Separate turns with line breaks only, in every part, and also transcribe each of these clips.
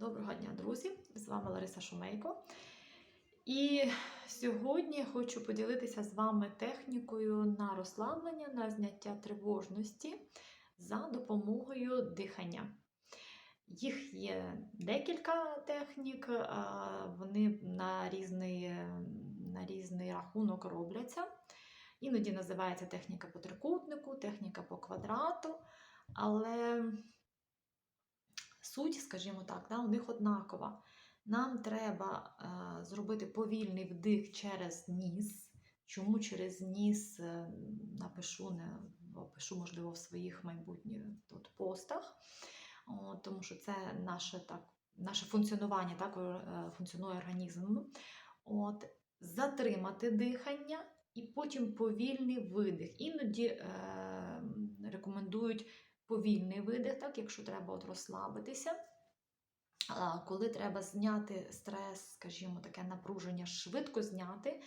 Доброго дня, друзі! З вами Лариса Шумейко. І сьогодні хочу поділитися з вами технікою на розслаблення, на зняття тривожності за допомогою дихання. Їх є декілька технік, вони на різний, на різний рахунок робляться. Іноді називається техніка по трикутнику, техніка по квадрату, але суть, скажімо так, да, у них однакова. Нам треба е, зробити повільний вдих через ніс. Чому через ніс е, напишу, не опишу, можливо, в своїх майбутніх тут постах, О, тому що це наше так, наше функціонування, так е, функціонує організм. От, затримати дихання і потім повільний видих. Іноді е, рекомендують повільний видих, так, якщо треба от розслабитися. Коли треба зняти стрес, скажімо, таке напруження, швидко зняти,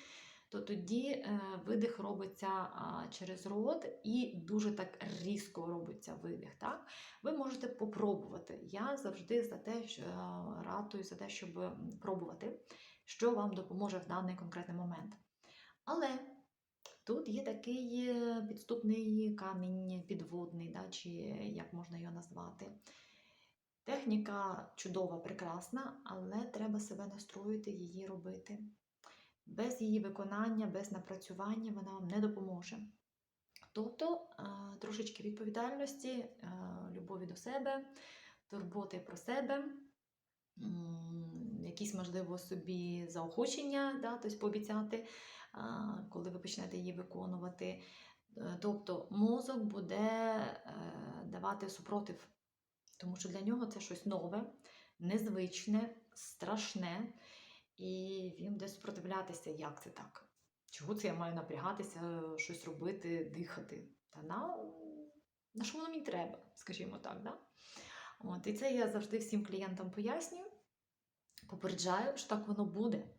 то тоді е, видих робиться через рот і дуже так різко робиться видих. Так? Ви можете попробувати. Я завжди за те, що е, ратую за те, щоб пробувати, що вам допоможе в даний конкретний момент. Але тут є такий е, підступний камінь підводний, да, чи як можна його назвати. Техніка чудова, прекрасна, але треба себе настроїти її робити. Без її виконання, без напрацювання вона вам не допоможе. Тобто трошечки відповідальності, любові до себе, турботи про себе, якісь, можливо, собі заохочення, да, тобто пообіцяти, коли ви почнете її виконувати. Тобто мозок буде е, давати супротив тому що для нього це щось нове, незвичне, страшне, і він буде спротивлятися, як це так? Чого це я маю напрягатися, щось робити, дихати? Та на, на що воно мені треба, скажімо так. Да? От, І це я завжди всім клієнтам пояснюю, попереджаю, що так воно буде.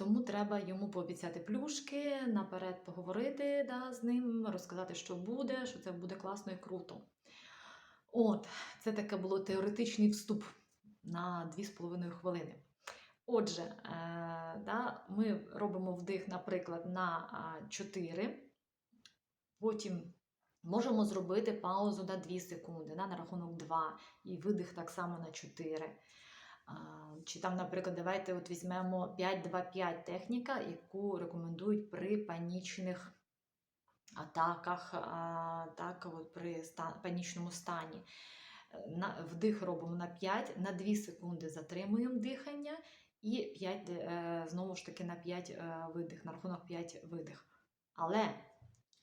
Тому треба йому пообіцяти плюшки, наперед поговорити да, з ним, розказати, що буде, що це буде класно і круто. От, це таке було теоретичний вступ на 2,5 хвилини. Отже, е, да, ми робимо вдих, наприклад, на 4, потім можемо зробити паузу на 2 секунди, да, на рахунок 2, і видих так само на 4. Чи там, наприклад, давайте от візьмемо 5-2-5 техніка, яку рекомендують при панічних атаках, так, от при панічному стані. На, Вдих робимо на 5, на 2 секунди затримуємо дихання, і 5, е, знову ж таки на 5 е, видих, на рахунок 5 видих. Але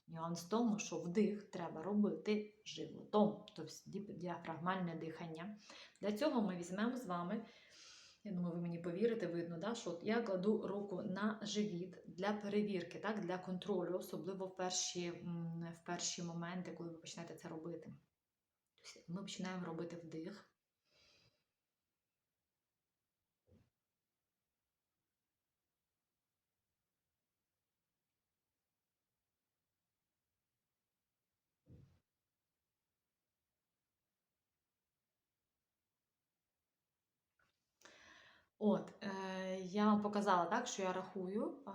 нюанс в тому, що вдих треба робити животом, тобто діафрагмальне дихання. Для цього ми візьмемо з вами. Я думаю, ви мені повірите, видно, да, що я кладу руку на живіт для перевірки, так, для контролю, особливо в перші в перші моменти, коли ви почнете це робити. Тобто Ми починаємо робити вдих. От, е, я показала, так, що я рахую е,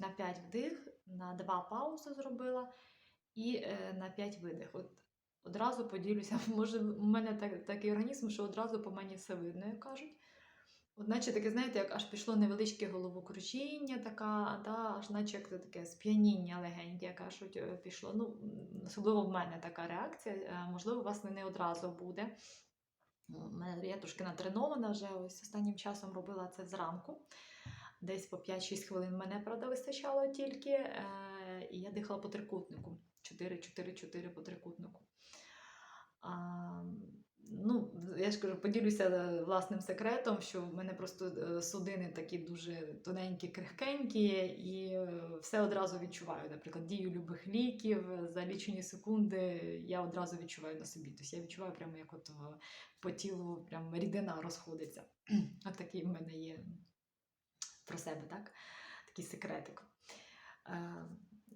на 5 вдих, на 2 паузи зробила і е, на 5 видих. От Одразу поділюся, може, у мене так, такий організм, що одразу по мені все видно, як кажуть. От наче таке, знаєте, як аж пішло невеличке головокручіння, така, та, аж наче як таке сп'яніння легеньке, як кажуть, е, пішло. Ну, Особливо в мене така реакція. Е, можливо, у вас не одразу буде. Я трошки натренована вже ось останнім часом робила це зранку. Десь по 5-6 хвилин мене, правда, вистачало тільки. Е, і я дихала по трикутнику. 4-4-4 по трикутнику. Ну, Я ж кажу, поділюся е, власним секретом, що в мене просто е, судини такі дуже тоненькі, крихкенькі, і все одразу відчуваю. Наприклад, дію любих ліків за лічені секунди я одразу відчуваю на собі. Тобто я відчуваю, прямо як от по тілу прям рідина розходиться. От такий в мене є про себе, так? Такий секретик.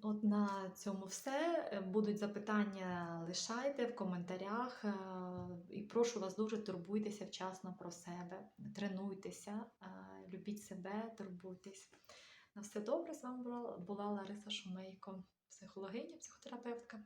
От на цьому все. Е, Будуть запитання, лишайте в коментарях. Е, І прошу вас дуже турбуйтеся вчасно про себе, тренуйтеся, е, любіть себе, турбуйтесь. На все добре. З вами була, Лариса Шумейко, психологиня, психотерапевтка.